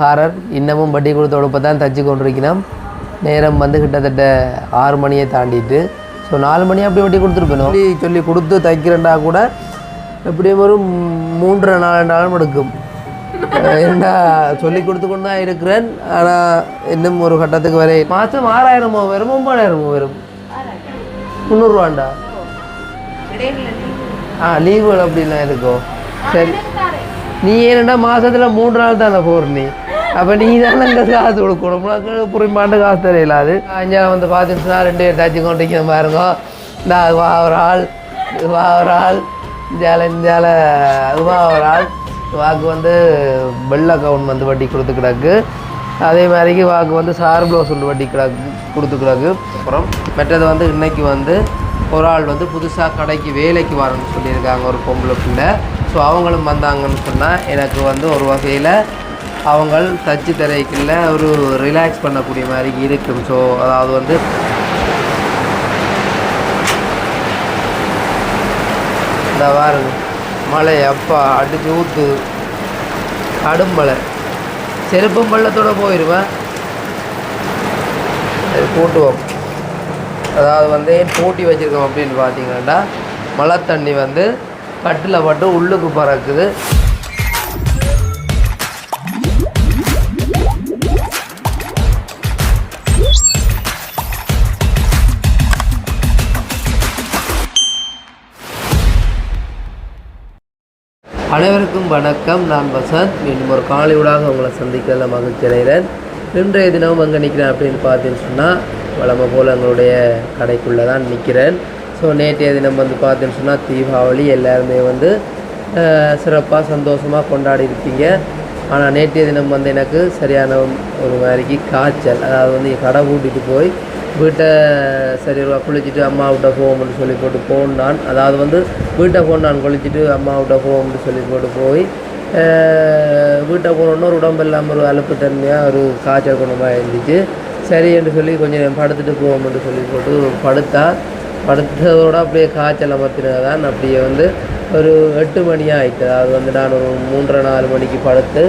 Horror இன்னமும் வட்டி கொடுத்த உடுப்பை தான் தச்சு கொண்டிருக்கிறோம் நேரம் வந்து கிட்டத்தட்ட ஆறு மணியை தாண்டிட்டு ஸோ நாலு மணி அப்படி வட்டி கொடுத்துருப்பேன் சொல்லி சொல்லி கொடுத்து தைக்கிறேன்டா கூட எப்படியும் ஒரு மூன்றரை நாலு நாளும் எடுக்கும். ஏண்டா சொல்லி கொடுத்து கொண்டு தான் இருக்கிறேன். ஆனால் இன்னும் ஒரு கட்டத்துக்கு வரை மாதம் ஆறாயிரமோ வரும் ஒன்பதாயிரமோ வரும். முந்நூறுவாண்டா? ஆ லீவுகள் அப்படிலாம் இருக்கும் சரி. நீ ஏனண்டா மாசத்துல மூன்று நாள் தானே போகிற நீ? அப்போ நீ தானே இந்த காசு கொடுக்கணும். உனக்கு புரிமாண்டு காசு தெரியலாது அஞ்சா வந்து பார்த்துட்டுனா ரெண்டு பேர் தச்சு கொண்டிருக்கிற பாருங்க. இந்த வா ஒரு ஆள். வா ஒரு ஆள். இந்தியாவில் இந்தியாவில் வா ஒரு ஆள். வாக்கு வந்து வெள்ளை கவுன் வந்து வட்டி கொடுத்து கிடக்கு. அதே மாதிரிக்கு வாக்கு வந்து சார் ப்ளவுஸ் ஒன்று வட்டி கிடக்கு கொடுத்து கிடக்கு. அப்புறம் மற்றது வந்து இன்றைக்கி வந்து ஒரு ஆள் வந்து புதுசாக கடைக்கு வேலைக்கு வரணும்னு சொல்லியிருக்காங்க ஒரு பொம்பளை பிள்ளை. ஸோ அவங்களும் வந்தாங்கன்னு சொன்னால் எனக்கு வந்து ஒரு வகையில் அவங்கள் தச்சு திரைக்குள்ள ஒரு ரிலாக்ஸ் பண்ணக்கூடிய மாதிரி இருக்கும். ஸோ அதாவது வந்து இந்த பாருங்க மழை அப்பா அடிச்சு ஊத்து. கடும் மழை செருப்பும் பள்ளத்தோடு போயிடுவேன் கூட்டுவோம் அதாவது வந்து போட்டி வச்சுருக்கோம் அப்படின்னு பார்த்தீங்கன்னா மழை தண்ணி வந்து கட்டில் பட்டு உள்ளுக்கு பறக்குது. அனைவருக்கும் வணக்கம். நான் வசந்த். மீண்டும் ஒரு காலையூடாக உங்களை சந்திக்கல மகிழ்ச்சி அடைகிறேன். இன்றைய தினம் அங்கே நிற்கிறேன் அப்படின்னு பார்த்தீங்கன்னு சொன்னால் வளமை போல் எங்களுடைய கடைக்குள்ளே தான் நிற்கிறேன் ஸோ நேற்றைய தினம் வந்து பார்த்தீங்கன்னு சொன்னால் தீபாவளி எல்லாருமே வந்து சிறப்பாக சந்தோஷமாக கொண்டாடி இருப்பீங்க ஆனால் நேற்றைய தினம் வந்து எனக்கு சரியான ஒரு மாதிரிக்கு காய்ச்சல். அதாவது வந்து கடை கூட்டிகிட்டு போய் வீட்டை சரி குளிச்சுட்டு அம்மா விட்ட போவோம்னு சொல்லி போட்டு போனான். அதாவது வந்து வீட்டை போனான் குளிச்சுட்டு அம்மா விட்ட போவோம்னு சொல்லி போட்டு போய் வீட்டை போனோன்னு ஒரு உடம்பு இல்லாமல் ஒரு அலுப்பு தன்மையாக ஒரு காய்ச்சல் குணமாக இருந்துச்சு. சரி என்று சொல்லி கொஞ்சம் படுத்துட்டு போவோம்னு சொல்லி போட்டு படுத்தா படுத்ததோட அப்படியே காய்ச்சல் அமர்த்தினது தான் அப்படியே வந்து ஒரு எட்டு மணி ஆயிட்டு அதாவது வந்து நான் ஒரு மூன்றரை நாலு மணிக்கு படுத்து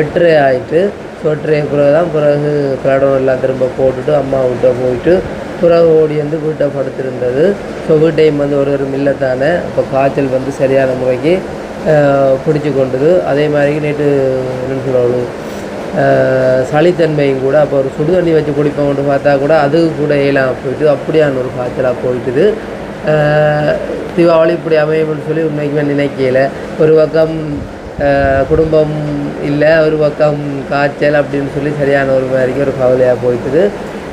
எட்டரை ஆயிட்டு ஸோ பிறகு தான் பிறகு கடவுள் எல்லாம் திரும்ப போட்டுட்டு அம்மா விட்ட போயிட்டு பிறகு ஓடி வந்து வீட்டை படுத்திருந்தது. ஸோ வீட்டையும் வந்து ஒரு ஒரு மில்லத்தானே அப்போ காய்ச்சல் வந்து சரியான முறைக்கு பிடிச்சி கொண்டது. அதே மாதிரி நேற்று என்னன்னு சொல்லுவாங்க சளித்தன்மையும் கூட அப்போ ஒரு சுடு தண்ணி வச்சு குடிப்போம்னு பார்த்தா கூட அது கூட ஏலாம் போயிட்டு அப்படியான ஒரு காய்ச்சலாக போயிட்டுது. தீபாவளி இப்படி அமையும்னு சொல்லி உண்மைக்குமே நினைக்கல. ஒரு பக்கம் குடும்பம் இல்லை ஒரு பக்கம் காய்ச்சல் அப்படின்னு சொல்லி சரியான ஒரு மாதிரிக்கு ஒரு கவலையாக போயிட்டுது.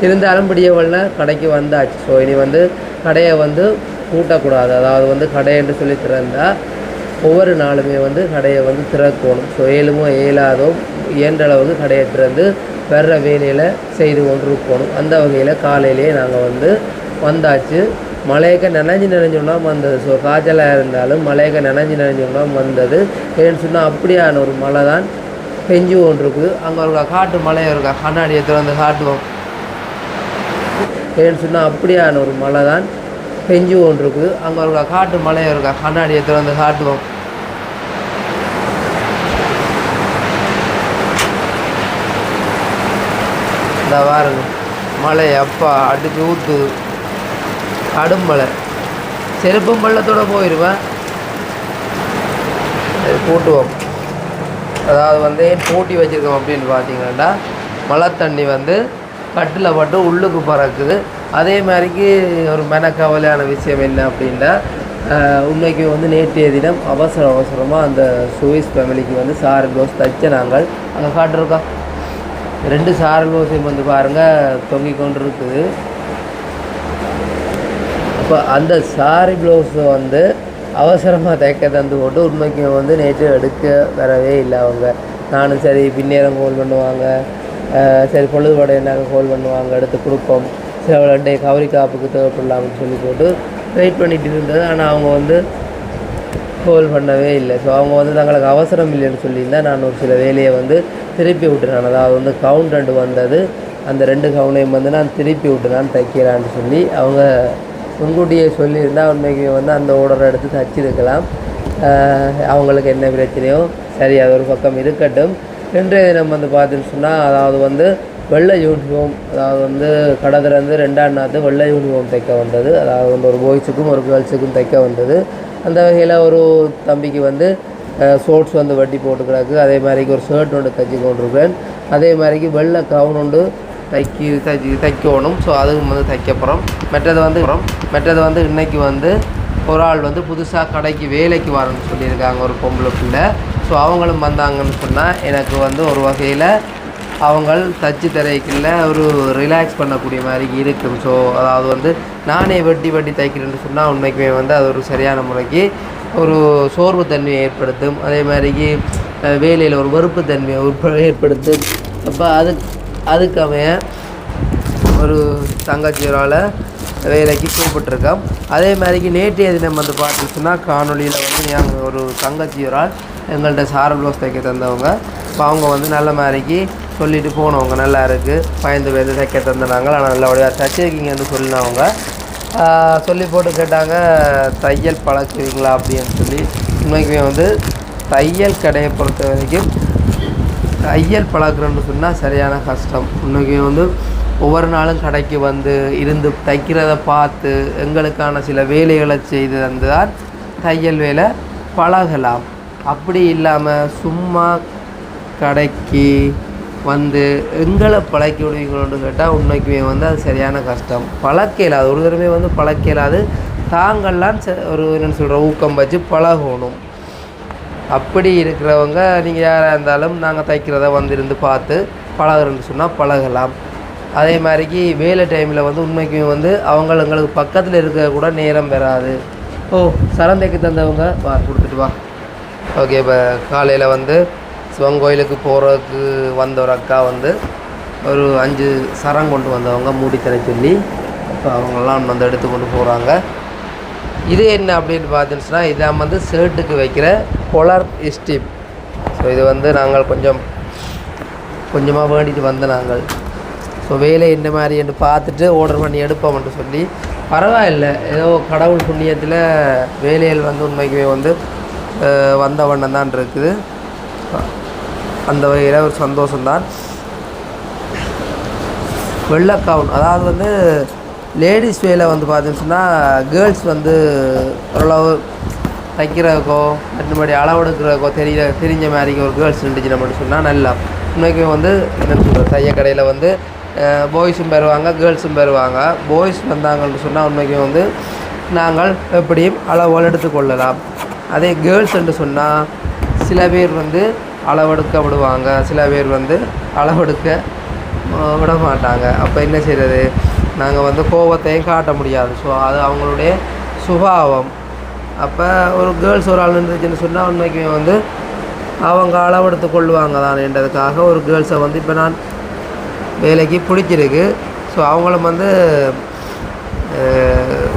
இருந்தாலும் பிடியவள்னா கடைக்கு வந்தாச்சு. ஸோ இனி வந்து கடையை வந்து கூட்டக்கூடாது அதாவது வந்து கடைன்னு சொல்லி திறந்தால் ஒவ்வொரு நாளுமே வந்து கடையை வந்து திறக்கணும். ஸோ ஏழுமோ ஏழாதோ இயன்ற அளவுக்கு கடையை திறந்து வர்ற வேலையில் செய்து கொண்டு இருக்கணும் அந்த வகையில் காலையிலேயே நாங்கள் வந்து வந்தாச்சு. மலையக்க நினைஞ்சு உணவு வந்தது. ஸோ காய்ச்சலாக இருந்தாலும் மலையக்க நினைஞ்சு உணவு வந்தது. ஏன்னு சொன்னால் அப்படியான ஒரு மலை தான் பெஞ்சு ஒன்று இருக்குது அங்கே ஒரு காட்டு மலை இருக்கா கண்ணாடியை திறந்து காட்டுவோம். ஏன்னு சொன்னால் அப்படியான ஒரு மலை தான் பெஞ்சு ஒன்று இருக்குது அங்கே ஒரு காட்டு மலை இருக்கா கண்ணாடியை திறந்து காட்டுவோம். இந்த வாருங்க மலை அப்பா அடிச்சு ஊத்துது. கடும் மழை. செருப்பும் பள்ளத்தோடு போயிடுவேன் கூட்டுவோம் அதாவது வந்து ஏன் வச்சுருக்கோம் அப்படின்னு பார்த்தீங்கன்னா மழை தண்ணி வந்து கட்டில் பட்டு உள்ளுக்கு பறக்குது. அதே மாதிரிக்கு ஒரு மெனக்கவலையான விஷயம் என்ன அப்படின்னா உண்மைக்கு வந்து நேற்றைய தினம் அவசர அவசரமாக அந்த சுவிஸ் ஃபேமிலிக்கு வந்து சார் க்ளோஸ் தைச்ச நாங்கள். அங்கே காட்டிருக்கோம் ரெண்டு சாரல் க்ளோஸையும் வந்து பாருங்கள் தொங்கிக் கொண்டு இருக்குது அப்போ அந்த சாரி ப்ளவுஸை வந்து அவசரமாக தைக்க தந்து போட்டு உண்மைக்கு வந்து நேற்று எடுக்க வரவே இல்லை அவங்க. நானும் சரி பின்னேரம் கோல் பண்ணுவாங்க. சரி பொழுதுபாடு என்னாங்க கோல் பண்ணுவாங்க எடுத்து கொடுப்போம். சரி அவ்வளோ டே கவரி காப்புக்கு தேவைப்படலாம்னு சொல்லி போட்டு வெயிட் பண்ணிட்டு இருந்தது. ஆனால் அவங்க வந்து கோல் பண்ணவே இல்லை. ஸோ அவங்க வந்து தங்களுக்கு அவசரம் இல்லைன்னு சொல்லியிருந்தால் நான் ஒரு சில வேலையை வந்து திருப்பி விட்டுறேன். அதாவது வந்து கவுண்ட் ரெண்டு வந்தது. அந்த ரெண்டு கவுனையும் வந்து நான் திருப்பி விட்டு நான் தைக்கிறான்னு சொல்லி அவங்க முன்கூட்டியே சொல்லியிருந்தால் உண்மைக்கு வந்து அந்த ஓடரை எடுத்து தச்சிருக்கலாம். அவங்களுக்கு என்ன பிரச்சனையோ சரி அது ஒரு பக்கம் இருக்கட்டும். இன்றைய தினம் வந்து பார்த்துன்னு சொன்னால் அதாவது வந்து வெள்ளை யூனிஃபார்ம் அதாவது வந்து கடதுலேருந்து ரெண்டாம் நாத்து வெள்ளை யூனிஃபார்ம் தைக்க வந்தது. அதாவது வந்து ஒரு பாய்ஸுக்கும் ஒரு கேர்ள்ஸுக்கும் தைக்க வந்தது. அந்த வகையில் ஒரு தம்பிக்கு வந்து ஷோர்ட்ஸ் வந்து வட்டி போட்டு கிடக்கு அதே மாதிரிக்கு ஒரு ஷர்ட் ஒன்று தைச்சி கொண்டிருக்கிறேன் அதே மாதிரிக்கு வெள்ளை கவுன் ஒன்று தைக்கி தைச்சி தைக்கணும். ஸோ அதுவும் வந்து தைக்க போகிறோம் மற்றது வந்து மற்றது வந்து இன்னைக்கு வந்து ஒரு ஆள் வந்து புதுசாக கடைக்கு வேலைக்கு வரணும்னு சொல்லியிருக்காங்க ஒரு பொம்பளை பிள்ளை ஸோ அவங்களும் வந்தாங்கன்னு சொன்னால் எனக்கு வந்து ஒரு வகையில் அவங்கள் தச்சு தரைக்குள்ள ஒரு ரிலாக்ஸ் பண்ணக்கூடிய மாதிரி இருக்கும். ஸோ அதாவது வந்து நானே வட்டி வட்டி தைக்கிறேன்னு சொன்னால் உண்மைக்குமே வந்து அது ஒரு சரியான முறைக்கு ஒரு சோர்வு தன்மையை ஏற்படுத்தும். அதே மாதிரிக்கு வேலையில் ஒரு வெறுப்பு தன்மையை ஏற்படுத்தும். அப்போ அது அதுக்கமைய ஒரு தங்கச்சியரால் வேலைக்கு கூப்பிட்டுருக்கான். அதே மாதிரிக்கு நேற்றைய தினம் வந்து பார்த்துச்சுன்னா காணொலியில் வந்து எங்கள் ஒரு தங்கச்சியரால் எங்கள்கிட்ட சார ப்ளவுஸ் தைக்க தந்தவங்க. இப்போ அவங்க வந்து நல்ல மாதிரிக்கு சொல்லிட்டு போனவங்க. நல்லா இருக்குது பயந்து பயந்து தைக்க தந்தனாங்க. ஆனால் நல்லபடியாக தச்சிருக்கீங்கன்னு சொல்லினவங்க. சொல்லி போட்டு கேட்டாங்க தையல் பழக்குவீங்களா அப்படின்னு சொல்லி. உண்மைக்குமே வந்து தையல் கடையை பொறுத்த வரைக்கும் தையல் பழக்கிறோன்னு சொன்னால் சரியான கஷ்டம். இன்றைக்கி வந்து ஒவ்வொரு நாளும் கடைக்கு வந்து இருந்து தைக்கிறத பார்த்து எங்களுக்கான சில வேலைகளை செய்து தந்துதான் தையல் வேலை பழகலாம். அப்படி இல்லாமல் சும்மா கடைக்கு வந்து எங்களை பழக்கி விடுவீங்களோன்னு கேட்டால் உண்மைக்குமே வந்து அது சரியான கஷ்டம். பழக்க இல்லாது ஒரு தடவை வந்து பழக்க இல்லாது தாங்கள்லாம் ச- ஒரு என்ன சொல்கிற ஊக்கம் வச்சு பழகணும். அப்படி இருக்கிறவங்க நீங்கள் யாராக இருந்தாலும் நாங்கள் தைக்கிறத வந்து இருந்து பார்த்து பழகுறேன்னு சொன்னால் பழகலாம். அதே மாதிரிக்கு வேலை டைமில் வந்து உண்மைக்குமே வந்து அவங்க எங்களுக்கு பக்கத்தில் இருக்க கூட நேரம் பெறாது. ஓ சரம் தைக்க தந்தவங்க வா கொடுத்துட்டு வா. ஓகே இப்போ காலையில் வந்து சிவன் கோயிலுக்கு போகிறதுக்கு வந்த ஒரு அக்கா வந்து ஒரு அஞ்சு சரம் கொண்டு வந்தவங்க மூடி தர சொல்லி இப்போ அவங்கெல்லாம் வந்து எடுத்து கொண்டு போகிறாங்க இது என்ன அப்படின்னு பார்த்தீங்கன்னா இதான் வந்து ஷர்ட்டுக்கு வைக்கிற கொலர் ஸ்டிப் ஸோ இது வந்து நாங்கள் கொஞ்சம் கொஞ்சமாக வேண்டிட்டு வந்த நாங்கள். ஸோ வேலை என்ன மாதிரி என்று பார்த்துட்டு ஆர்டர் பண்ணி எடுப்போம்ட்டு சொல்லி பரவாயில்ல. ஏதோ கடவுள் புண்ணியத்தில் வேலைகள் வந்து உண்மைக்குமே வந்து வந்த வண்ணம் தான் இருக்குது. அந்த வகையில் ஒரு சந்தோஷம்தான். வெள்ளை அதாவது வந்து லேடிஸ் வேலை வந்து பார்த்தீங்கன்னு சொன்னால் கேர்ள்ஸ் வந்து ஓரளவு தைக்கிறதுக்கோ மற்றபடி அளவெடுக்கிறதுக்கோ தெரிய தெரிஞ்ச மாதிரி ஒரு கேர்ள்ஸ் இருந்துச்சு நம்ம சொன்னால் நல்லா உண்மைக்கு வந்து என்ன சொல்கிறது தைய கடையில் வந்து பாய்ஸும் பெறுவாங்க கேர்ள்ஸும் பெறுவாங்க. பாய்ஸ் வந்தாங்கன்னு சொன்னால் உண்மைக்கு வந்து நாங்கள் எப்படியும் அளவோல் எடுத்துக்கொள்ளலாம் அதே கேர்ள்ஸ் என்று சொன்னால் சில பேர் வந்து அளவெடுக்க விடுவாங்க சில பேர் வந்து அளவெடுக்க விட மாட்டாங்க அப்போ என்ன செய்கிறது நாங்கள் வந்து கோபத்தையும் காட்ட முடியாது. ஸோ அது அவங்களுடைய சுபாவம். அப்போ ஒரு கேர்ள்ஸ் ஒரு ஆள் இருந்துச்சுன்னு சொன்னால் உண்மைக்குமே வந்து அவங்க அளவெடுத்து கொள்ளுவாங்க தானேன்றதுக்காக ஒரு கேர்ள்ஸை வந்து இப்போ நான் வேலைக்கு பிடிச்சிருக்கு. ஸோ அவங்களும் வந்து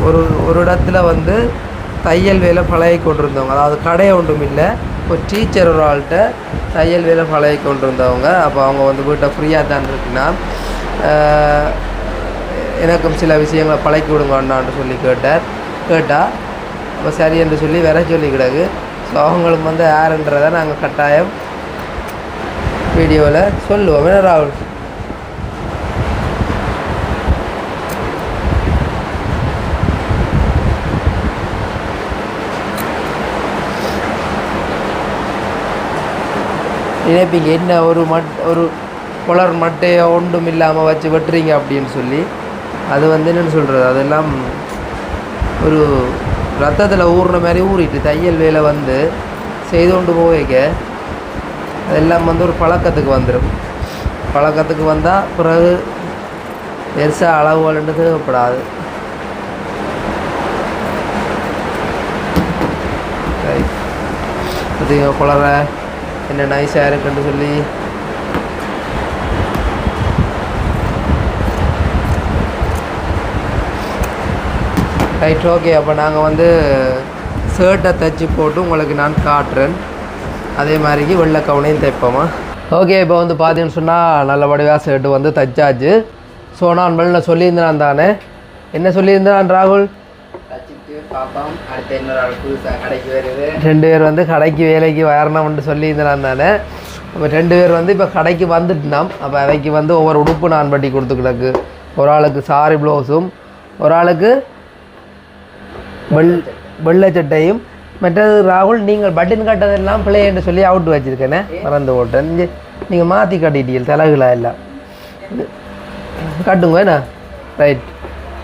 ஒரு ஒரு இடத்துல வந்து தையல் வேலை பழகி கொண்டிருந்தவங்க. அதாவது கடை ஒன்றும் இல்லை. இப்போ டீச்சர் ஒரு ஆள்கிட்ட தையல் வேலை பழகி கொண்டிருந்தவங்க. அப்போ அவங்க வந்து வீட்டை ஃப்ரீயாக தான் இருக்குன்னா எனக்கும் சில விஷயங்களை பழக்கி விடுங்க அண்ணான்னு சொல்லி கேட்டார். கேட்டால் அப்போ சரி என்று சொல்லி வர சொல்லி கிடக்கு. ஸோ அவங்களுக்கு வந்து யாருன்றதை நாங்கள் கட்டாயம் வீடியோவில் சொல்லுவோம். ராகுல்? நினைப்பீங்க என்ன ஒரு மட் ஒரு குளர் மட்டையை ஒன்றும் இல்லாமல் வச்சு வெட்டுறீங்க அப்படின்னு சொல்லி. அது வந்து என்னென்னு சொல்கிறது அதெல்லாம் ஒரு ரத்தத்தில் ஊறுன மாதிரி ஊறிட்டு தையல் வேலை வந்து செய்து கொண்டு போய்க்க அதெல்லாம் வந்து ஒரு பழக்கத்துக்கு வந்துடும் பழக்கத்துக்கு வந்தால் பிறகு பெருசாக அளவுகள்ன்றது தேவைப்படாது. ரைட் பார்த்தீங்க என்ன நைஸாக இருக்குன்னு சொல்லி. ரைட் ஓகே அப்போ நாங்கள் வந்து ஷர்ட்டை தைச்சி போட்டு உங்களுக்கு நான் காட்டுறேன். அதே மாதிரிக்கு வெள்ளை கவுனையும் தைப்போமா? ஓகே இப்போ வந்து பார்த்தீங்கன்னு சொன்னால் நல்லபடியாக ஷர்ட்டு வந்து தைச்சாச்சு. ஸோ நான் வெளில சொல்லியிருந்தேன் தானே. என்ன சொல்லியிருந்தேன் ராகுல்? பார்ப்போம் அடுத்த இன்னொரு ஆள் புதுசாக கடைக்கு வருது. ரெண்டு பேர் வந்து கடைக்கு வேலைக்கு வரணும்னு சொல்லியிருந்தேன் தானே அப்போ ரெண்டு பேர் வந்து இப்போ கடைக்கு வந்துட்டுனாம் அப்போ அவைக்கு வந்து ஒவ்வொரு உடுப்பு நான் பட்டி கொடுத்துக்கிடக்கு ஒரு ஆளுக்கு சாரி ப்ளவுஸும் ஒரு ஆளுக்கு வெள் வெள்ளை சட்டையும் மற்றது ராகுல் நீங்கள் பட்டன் கட்டதெல்லாம் பிள்ளை என்று சொல்லி அவுட் வச்சிருக்கேனே. மறந்து ஓட்டேன் நீங்கள் மாற்றி கட்டிட்டீங்க தலைகளா எல்லாம். கட்டுங்க என்ன ரைட்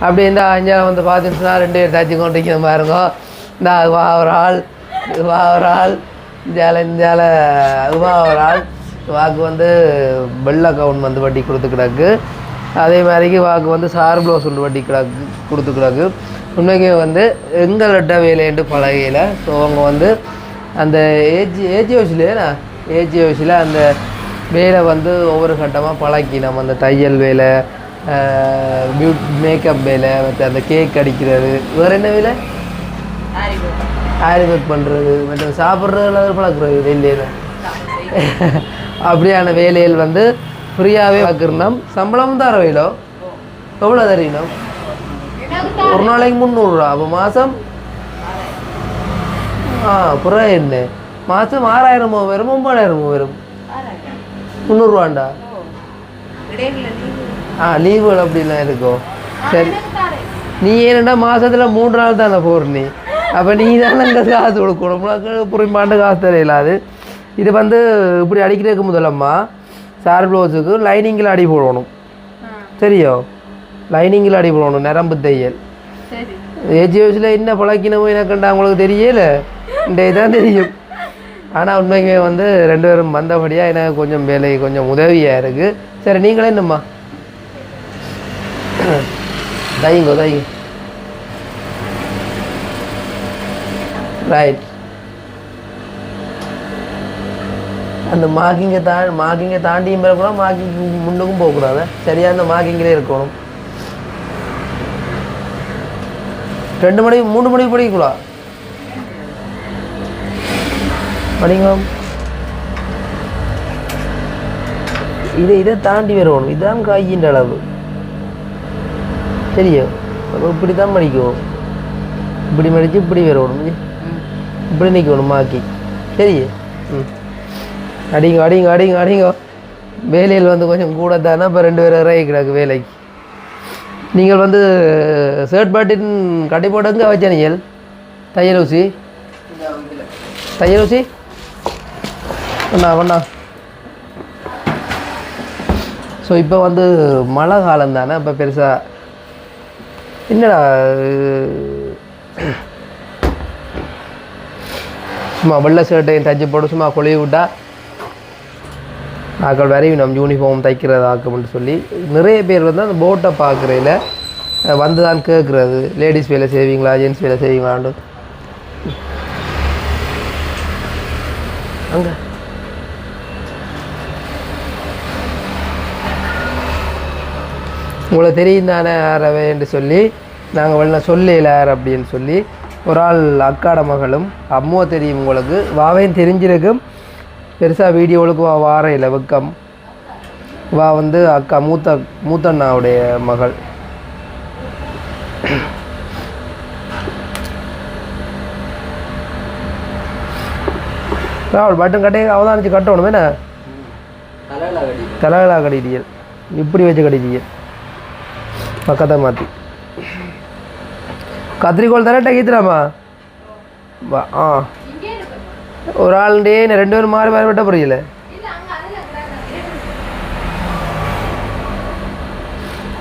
அப்படி இந்த அஞ்சாவது வந்து பார்த்துட்டுனா ரெண்டு பேர் தச்சு கொண்டிருக்கிற பாருங்க. இந்த வா ஒரு ஆள். வா ஒரு ஆள். இந்தியாவில் இந்தியாவில் வா ஒரு ஆள். வாக்கு வந்து வெள்ளை கவுன் வந்து வட்டி கொடுத்து கிடக்கு. அதே மாதிரிக்கு வாக்கு வந்து சார் ப்ளவுஸ் ஒன்று வட்டி கிடக்கு கொடுத்து கிடக்கு. உண்மைக்கு வந்து எங்கள்கிட்ட வேலைன்ட்டு பழகையில். ஸோ அவங்க வந்து அந்த ஏஜி ஏஜி ஹவுஸ்லேயே ஏஜி ஹவுஸில் அந்த வேலை வந்து ஒவ்வொரு கட்டமாக பழக்கி. நம்ம அந்த தையல் வேலை பியூட் மேக்கப் வேலை மற்ற அந்த கேக் அடிக்கிறது வேறு என்ன வேலை? ஆரி ஒர்க் பண்ணுறது மற்ற சாப்பிட்றதுல பழக்கிறது வெளியில் அப்படியான வேலைகள் வந்து ஃப்ரீயாகவே பார்க்குறோம். சம்பளமும் தர வேலோ எவ்வளோ தரணும் ஒரு நாளைக்கு முந்நூறுரூவா அப்போ மாதம் ஆ புறம் என்ன? மாதம் ஆறாயிரமோ வரும் ஒம்பதாயிரமோ வரும். முந்நூறுரூவாண்டா ஆ லீவுகள் அப்படிலாம் இருக்கும் சரி. நீ ஏனண்டா மாசத்துல மூன்று நாள் தானே போற நீ? அப்போ நீ தானே அங்கே காசு கொடுக்கணும். உனக்கு புரிமாண்டு காசு தெரியலாது இது வந்து இப்படி அடிக்கிறதுக்கு முதலம்மா சார் ப்ளவுஸுக்கு லைனிங்கில் அடி போடணும். சரியோ லைனிங்கில் அடி போடணும் நரம்பு தையல். ஏஜி வயசில் என்ன பழக்கினமோ எனக்குண்டா உங்களுக்கு தெரியல. இந்த இதான் தெரியும். ஆனால் உண்மைக்குமே வந்து ரெண்டு பேரும் வந்தபடியாக எனக்கு கொஞ்சம் வேலை கொஞ்சம் உதவியாக இருக்குது சரி நீங்களே என்னம்மா? தைங்கோ தைங்க ரைட் அந்த மார்க்கிங்கை தா மார்க்கிங்கை தாண்டியும் பெறக்கூடாது மார்க்கிங் முன்னுக்கும் போகக்கூடாது சரியாக அந்த மார்க்கிங்கிலே இருக்கணும். ரெண்டு மணி மூணு மணிக்கு படிக்கூடா படிங்களா இதை இதை தாண்டி வரணும். இதுதான் காய்கின்ற அளவு. சரியா அப்போ இப்படி தான் மடிக்கும் இப்படி மடித்து இப்படி வரணும் இப்படி நிற்கணும் மாக்கி சரியே ம் அடிங்க அடிங்க அடிங்க அடிங்க வேலையில் வந்து கொஞ்சம் கூட தானே இப்போ ரெண்டு பேரும் இறங்கி கிடக்கு வேலைக்கு நீங்கள் வந்து ஷர்ட் பாட்டின் கட்டி போட்டங்க வச்ச நீங்கள் தையல் ஊசி தையல் ஊசி ஒண்ணா ஒண்ணா ஸோ இப்போ வந்து மழை காலம் தானே இப்போ பெருசாக என்னடா சும்மா வெள்ளை ஷர்ட்டையும் தைச்சு போட்டு சும்மா கொழுவி விட்டா ஆக்கள் வரையும் நம்ம யூனிஃபார்ம் தைக்கிறது ஆக்கும்னு சொல்லி நிறைய பேர் வந்து அந்த போட்டை பார்க்குறையில் வந்து தான் கேட்குறது லேடிஸ் வேலை செய்வீங்களா? ஜென்ஸ் வேலை செய்வீங்களான்னு அங்கே. உங்களை தெரியும் தானே யாரவே என்று சொல்லி நாங்கள் வெளில சொல்லல யார் அப்படின்னு சொல்லி ஒரு ஆள் அக்காட மகளும் அம்மா தெரியும் உங்களுக்கு வாவையும் தெரிஞ்சிருக்கும். பெருசாக வீடியோவுக்கு வா வார இல்லை வெக்கம். வா வந்து அக்கா மூத்த மூத்தண்ணாவுடைய மகள். ராவல் பட்டன் கட்டே அவதானிச்சு கட்டணும் என்ன? தலைகளா கடிடியல் இப்படி வச்சு கடிடியல் பக்கத்தை மாற்றி கத்திரிக்கோள் தானே கீத்துறாமா? வா ஆ. ஒரு ஆளுடே நான் ரெண்டு பேரும் மாறி மாறி விட்ட புரியல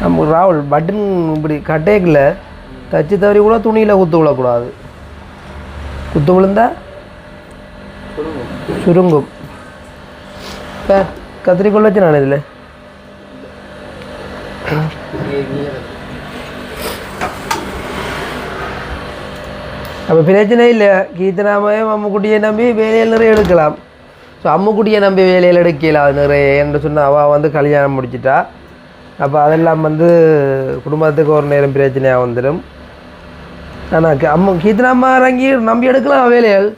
நம்ம ராகுல் பட்டன் இப்படி கட்டேக்கில் தச்சு தவறி கூட துணியில் குத்து விழக்கூடாது. குத்து விழுந்தா சுருங்கும். இப்போ கத்திரிக்கோள் வச்சு நான் இதில். அப்போ பிரச்சனை இல்லை. கீர்த்தனாமையும் அம்முக்குட்டியை நம்பி வேலையில் நிறைய எடுக்கலாம். ஸோ அம்முக்குட்டியை நம்பி வேலையில் எடுக்கலாம் அது நிறைய. என்று சொன்னால் அவள் வந்து கல்யாணம் முடிச்சிட்டா. அப்போ அதெல்லாம் வந்து குடும்பத்துக்கு ஒரு நேரம் பிரச்சனையாக வந்துடும். ஆனால் அம்மா கீர்த்தனாமா இறங்கி நம்பி எடுக்கலாம் வேலைகள்.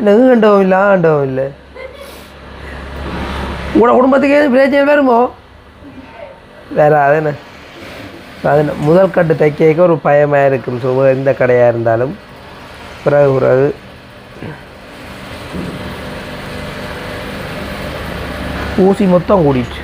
எனக்கு கண்டவும் இல்லை ஆ கண்டவும் இல்லை. உங்களோட குடும்பத்துக்கு எதுவும் பிரச்சனை வருமோ? வேறு அதென்ன அது முதல் கட்டு தைக்க ஒரு பயமாக இருக்கும். ஸோ எந்த கடையாக இருந்தாலும். பிறகு பிறகு. ஊசி மொத்தம் கூடிட்டு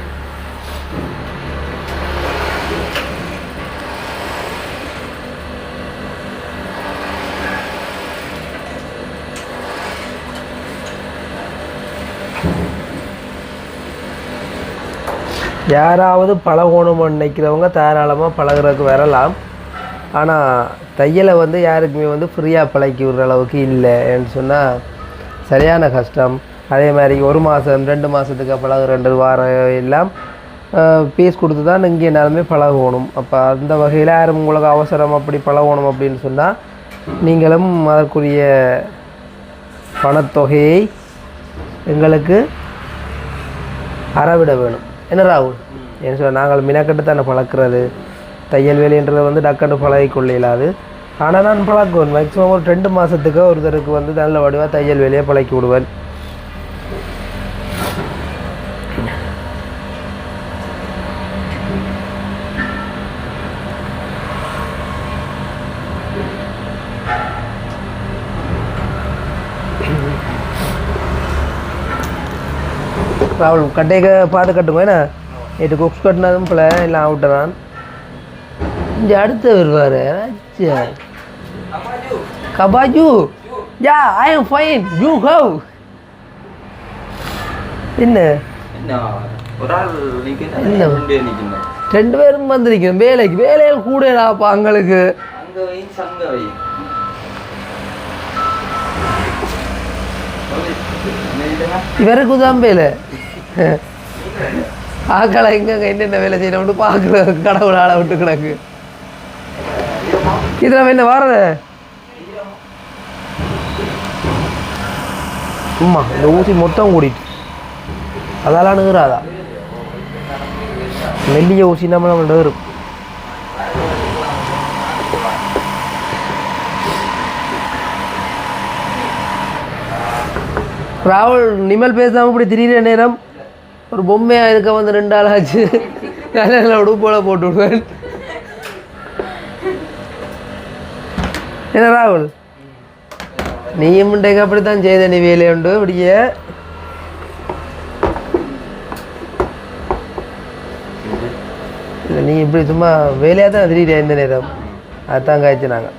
யாராவது பழகணும்னு நினைக்கிறவங்க தாராளமாக பழகுறதுக்கு வரலாம். ஆனால் தையலை வந்து யாருக்குமே வந்து ஃப்ரீயாக பழக்கி விடுற அளவுக்கு இல்லைன்னு சொன்னால் சரியான கஷ்டம். அதே மாதிரி ஒரு மாதம் ரெண்டு மாதத்துக்கு பழகு ரெண்டு வாரம் எல்லாம் ஃபீஸ் கொடுத்து தான் இங்கே எல்லாருமே பழகணும். அப்போ அந்த வகையில் யாரும் உங்களுக்கு அவசரம் அப்படி பழகணும் அப்படின்னு சொன்னால் நீங்களும் அதற்குரிய பணத்தொகையை எங்களுக்கு அறவிட வேணும். என்ன ராகுல்? என்ன சொல்ல நாங்கள் மினக்கட்டு தானே பழக்கிறது. தையல் வேலைன்றது வந்து டக்கண்டு பழகிக்கொள்ள இயலாது ஆனால் நான் பழக்குவேன். மேக்ஸிமம் ஒரு ரெண்டு மாதத்துக்கு ஒருத்தருக்கு வந்து நல்ல வடிவாக தையல் வேலையை பழக்கி விடுவேன். ராகுல் கட்டைக்க பார்த்து கட்டுங்க என்ன? நேற்று குக்ஸ் கட்டினதும் பிள்ளை எல்லாம் அவுட்டதான் இங்கே அடுத்து வருவார். கபாஜு. Yeah I am fine you how என்ன. ரெண்டு பேரும் வந்திருக்கோம் வேலைக்கு வேலையில் கூடடாப்பா எங்களுக்கு. அங்க வை சங்க வை. சொல்லு. என்ன இதுனா? இவருக்கு தான் வேலை. ஆக்களை எங்கங்க என்னென்ன வேலை செய்யணும்னு பார்க்குற கடவுள் ஆளை விட்டு கிடக்கு. இதில் என்ன வாரது? சும்மா இந்த ஊசி மொத்தம் கூடிட்டு. அதெல்லாம் அணுகிறாதா மெல்லிய ஊசி நம்ம நம்ம இருக்கும் ராகுல் நிமல் பேசாமல் இப்படி திடீர்னு நேரம்? ஒரு பொம்மையாக இருக்க வந்து ரெண்டு ஆள் ஆச்சு. நல்ல நல்ல உடுப்போல போட்டு விடுவேன். என்ன ராகுல்? நீயும் இன்றைக்கு அப்படித்தான் செய்த நீ வேலையுண்டு இப்படியே? இல்லை நீ இப்படி சும்மா வேலையாக தான் திடீர் இந்த நேரம்? அதுதான் காய்ச்சி நாங்கள்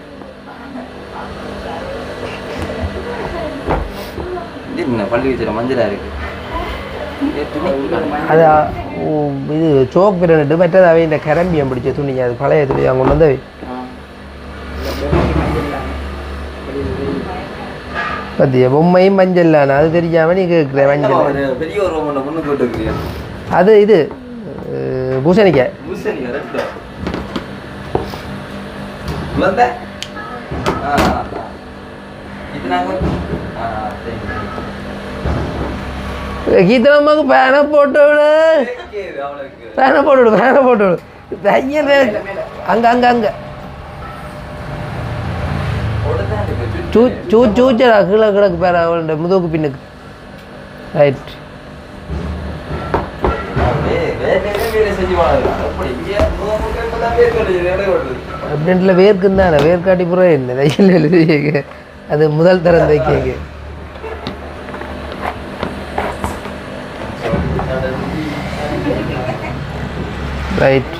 என்ன பள்ளி வச்சுற மஞ்சளாக இருக்குது அது இது சோக் பிரண்டு மற்றது அவை இந்த கரம்பியம் பிடிச்ச துணிங்க அது பழைய துணி அவங்க கொண்டு வந்து பத்தியா பொம்மையும் மஞ்சள் அது தெரியாம நீ கேட்குற மஞ்சள். ஒரு பெரிய ஒரு room ஒண்ணு முன்னுக்கு விட்டுருக்கிறியா? அது இது அஹ், பூசணிக்காய் கீதனம்மாக்கு பேனை போட்டு விடு பேனை போட்டு விடு பேனை போட்டு விடு தையல். வேலை. அங்க அங்க அங்க. சூ சூ சூச்சரா கீழே கிடக்கு பேர அவளுடைய முதுகு பின்னுக்கு. ரைட் அப்படின்ட்டுல வேர்க்குன்னு தானே வேர்க்காட்டி புறம் என்ன? தையல் அது முதல் தரம் தைக்கிங்க. ரைட்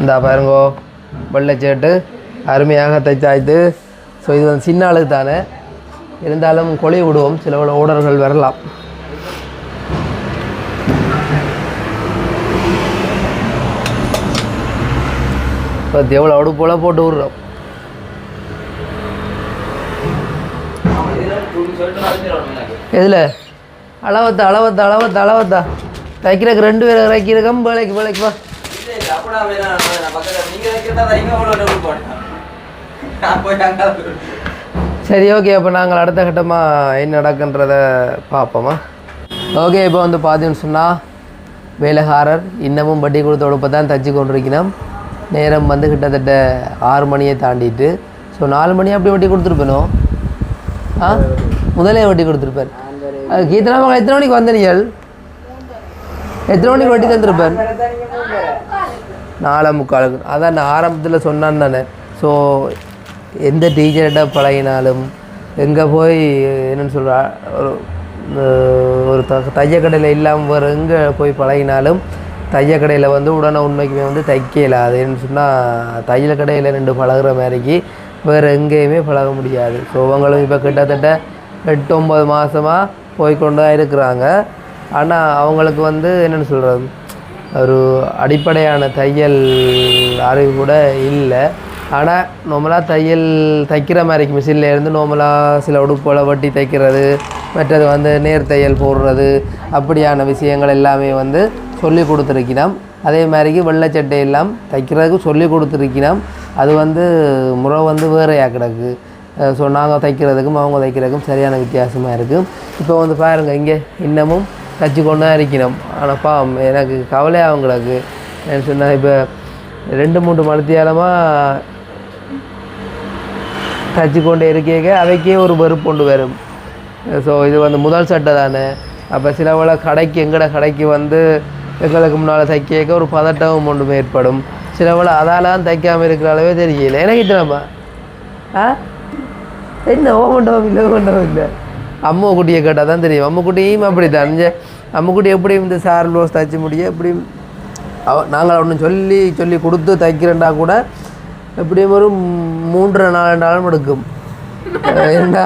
இந்தா பாருங்கோ வெள்ளைச்சேட்டு அருமையாக தைச்சாய்த்து. ஸோ இது வந்து சின்ன ஆளுக்கு தானே. இருந்தாலும் கொலை விடுவோம். சில ஓடர்கள் வரலாம். இப்போ எவ்வளோ அடு போல் போட்டு விட்றோம். எதில்? அளவத்தா அளவத்தா அளவத்தா அளவத்தா. தைக்கிறதுக்கு ரெண்டு பேர் இறக்கிறக்கம் வேலைக்கு வேலைக்கு வா. சரி ஓகே அப்போ நாங்கள் அடுத்த கட்டமாக என்ன நடக்குன்றத பார்ப்போமா? ஓகே இப்போ வந்து பார்த்தீங்கன்னு சொன்னால் வேலைக்காரர் இன்னமும் வட்டி கொடுத்த உடுப்பை தான் தச்சு கொண்டிருக்கிறோம். நேரம் வந்து கிட்டத்தட்ட ஆறு மணியை தாண்டிட்டு ஸோ நாலு மணி அப்படி வட்டி கொடுத்துருப்பேனோ? ஆ? முதலே வட்டி கீதனா மகள் எத்தனை மணிக்கு வந்த நீங்கள் எத்தனை மணிக்கு வட்டி தந்திருப்பேன் நாலே முக்காலுக்கு அதான் நான் ஆரம்பத்தில் சொன்னான் தானே ஸோ எந்த டீச்சர்கிட்ட பழகினாலும் எங்கே போய் என்னென்னு சொல்கிற ஒரு ஒரு த தையக்கடையில் இல்லாமல் வேறு எங்கே போய் பழகினாலும் தையக்கடையில் வந்து உடனே உண்மைக்குமே வந்து தைக்கல. அதுன்னு சொன்னால் தையல் கடையில் ரெண்டு பழகுற மாதிரிக்கு வேறு எங்கேயுமே பழக முடியாது. ஸோ அவங்களும் இப்போ கிட்டத்தட்ட எட்டு ஒம்பது மாதமாக போய்க்கொண்டு தான் இருக்கிறாங்க. ஆனால் அவங்களுக்கு வந்து என்னென்னு சொல்கிறது ஒரு அடிப்படையான தையல் அறிவு கூட இல்லை. ஆனால் நார்மலாக தையல் தைக்கிற மாதிரி மிஷினில் இருந்து நார்மலாக சில உடுப்புகளை வட்டி தைக்கிறது மற்றது வந்து நேர் தையல் போடுறது அப்படியான விஷயங்கள் எல்லாமே வந்து சொல்லி கொடுத்துருக்கிறோம். அதே மாதிரிக்கு வெள்ளைச்சட்டை எல்லாம் தைக்கிறதுக்கு சொல்லி கொடுத்துருக்கிறோம். அது வந்து முறை வந்து வேறையாக கிடக்கு. ஸோ நாங்கள் தைக்கிறதுக்கும் அவங்க தைக்கிறதுக்கும் சரியான வித்தியாசமாக இருக்குது இப்போ வந்து பாருங்கள் இங்கே இன்னமும் தச்சு கொண்டு தான் இருக்கிறோம் ஆனால் பாவம் எனக்கு கவலை அவங்களுக்கு என்ன சொன்னால் இப்போ ரெண்டு மூன்று மணித்தியாலமாக தச்சு கொண்டு இருக்கேங்க அவைக்கே ஒரு வெறுப்பு கொண்டு வரும். ஸோ இது வந்து முதல் சட்டை தானே. அப்போ சிலவள கடைக்கு எங்கட கடைக்கு வந்து எங்களுக்கு முன்னால் தைக்க ஒரு பதட்டமும் ஒன்றும் ஏற்படும். சிலவள அதாலாம் தைக்காமல் இருக்கிற அளவே தெரியல. எனக்கு இத்தனப்பா ஆ? என்ன ஓ மண்டபம் இல்லை ஓ மண்டபம் இல்லை? அம்மா குட்டியை கேட்டால் தான் தெரியும். அம்மா குட்டியும் அப்படி தான் அம்முக்குட்டி எப்படி இந்த சார் ப்ளவுஸ் தைச்சு முடியும் எப்படியும் அவ நாங்கள் ஒன்று சொல்லி சொல்லி கொடுத்து தைக்கிறேன்டா கூட எப்படியும் ஒரு மூன்றரை நாலு நாளும் எடுக்கும். ஏண்டா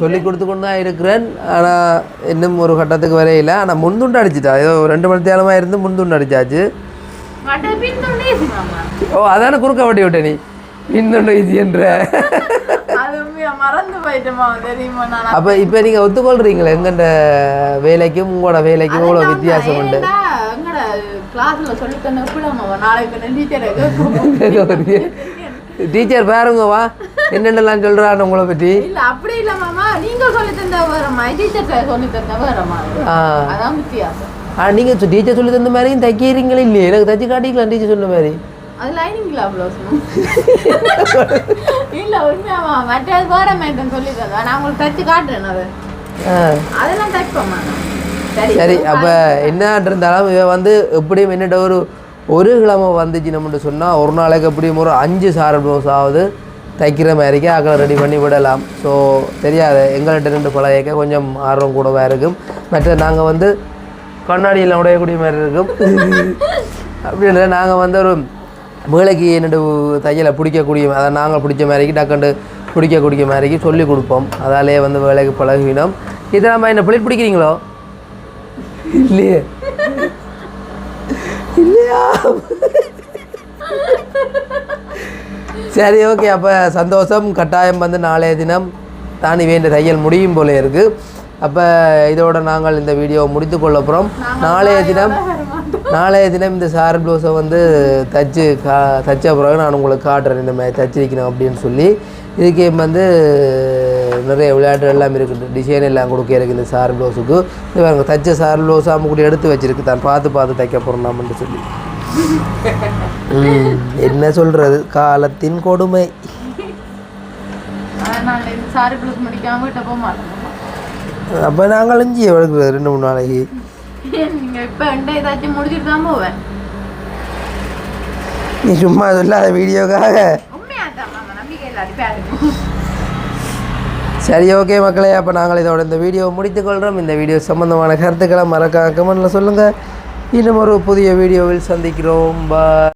சொல்லி கொடுத்து கொண்டு தான் இருக்கிறேன். ஆனால் இன்னும் ஒரு கட்டத்துக்கு வரையில ஆனால் முன்துண்டு அடிச்சிட்டா. ஏதோ ரெண்டு மணி தேலமாக இருந்து முன்துண்டு அடிச்சாச்சு. மாமா. ஓ அதானே குறுக்க வட்டி விட்ட நீ? பின்துண்டு என்ற. மறந்து போயிட்டோமா தெரியுமா? நான் அப்போ இப்போ நீங்கள் ஒத்துக்கொள்றீங்களா எங்கண்ட வேலைக்கும் உங்களோட வேலைக்கும் இவ்வளோ வித்தியாசம் உண்டு? எங்கட கிளாஸ்ல சொல்லி தந்த நாளைக்கு டீச்சரை டீச்சர் பாருங்க வா என்னென்னலாம் சொல்கிறான்னு உங்களை பற்றி இல்ல அப்படி இல்ல மாமா. நீங்க சொல்லி தந்த வேறமா டீச்சர் சொல்லி தந்த வேறமா ஆ. அதான் வித்தியாசம். ஆ நீங்கள் டீச்சர் சொல்லி தந்த மாதிரியும் தைக்கிறீங்களே இல்லையே? எனக்கு தைச்சு காட்டிக்கலாம் டீச்சர் சொன்ன மாதிரி. அது லைனிங்ல ப்ளவுஸ் இல்ல உண்மையாமா மற்றது வேற மேட்டன் சொல்லி தந்தா நான் உங்களுக்கு தச்சு காட்டுறேன் அது. அதெல்லாம் தைப்போமா சரி அப்போ என்ன இருந்தாலும் இவ வந்து எப்படியும் என்னட்ட ஒரு ஒரு கிழமை வந்துச்சு நம்மகிட்ட சொன்னால் ஒரு நாளைக்கு எப்படியும் ஒரு அஞ்சு சார ப்ளவுஸ் ஆகுது தைக்கிற மாதிரிக்கு அக்களை ரெடி பண்ணி விடலாம். ஸோ தெரியாது எங்கள்கிட்ட ரெண்டு பழையக்க கொஞ்சம் ஆர்வம் கூடவா இருக்கும். மற்ற நாங்கள் வந்து கண்ணாடியில் உடையக்கூடிய மாதிரி இருக்கும். அப்படி இல்லை நாங்கள் வந்து ஒரு வேலைக்கு என்னோட தையலை பிடிக்கக்கூடிய அதை நாங்கள் பிடிச்ச மாதிரிக்கு டக்குண்டு பிடிக்கக்கூடிய மாதிரிக்கு சொல்லி கொடுப்போம். அதாலேயே வந்து வேலைக்கு பழகினோம். இதை நம்ம என்ன பிள்ளைட் பிடிக்கிறீங்களோ? இல்லையே. இல்லையா? சரி ஓகே. அப்போ சந்தோஷம் கட்டாயம் வந்து நாளைய தினம் தானி வேண்ட தையல் முடியும் போல இருக்குது அப்போ இதோட நாங்கள் இந்த வீடியோவை முடித்து கொள்ள போகிறோம் நாளைய தினம் நாளைய தினம் இந்த சார் ப்ளவுஸை வந்து தச்சு கா தச்ச பிறகு நான் உங்களுக்கு காட்டுறேன் இந்த மாதிரி தச்சிருக்கணும் அப்படின்னு சொல்லி. இதுக்கே வந்து நிறைய விளையாட்டு எல்லாம் இருக்குது. டிசைன் எல்லாம் கொடுக்க இருக்கு இந்த சார் ப்ளவுஸுக்கு இது பாருங்க தச்ச சார் ப்ளவுஸ் அம்முக்குடி எடுத்து வச்சிருக்கு. தான் பார்த்து பார்த்து தைக்க போகிறோம் நாமன்னு சொல்லி. என்ன சொல்கிறது காலத்தின் கொடுமை. அப்போ நாங்கள் இஞ்சி எடுக்கிறது ரெண்டு மூணு நாளைக்கு. இப்ப எந்த ஏதாச்சும் முடிச்சுட்டு தான் போவேன். நீ சும்மா சொல்லாத வீடியோக்காக. சரி ஓகே மக்களே அப்போ நாங்கள் இதோட இந்த வீடியோவை முடித்துக்கொள்கிறோம் இந்த வீடியோ சம்பந்தமான கருத்துக்களை மறக்காம கமெண்ட்டில் சொல்லுங்கள் இன்னும் ஒரு புதிய வீடியோவில் சந்திக்கிறோம். பா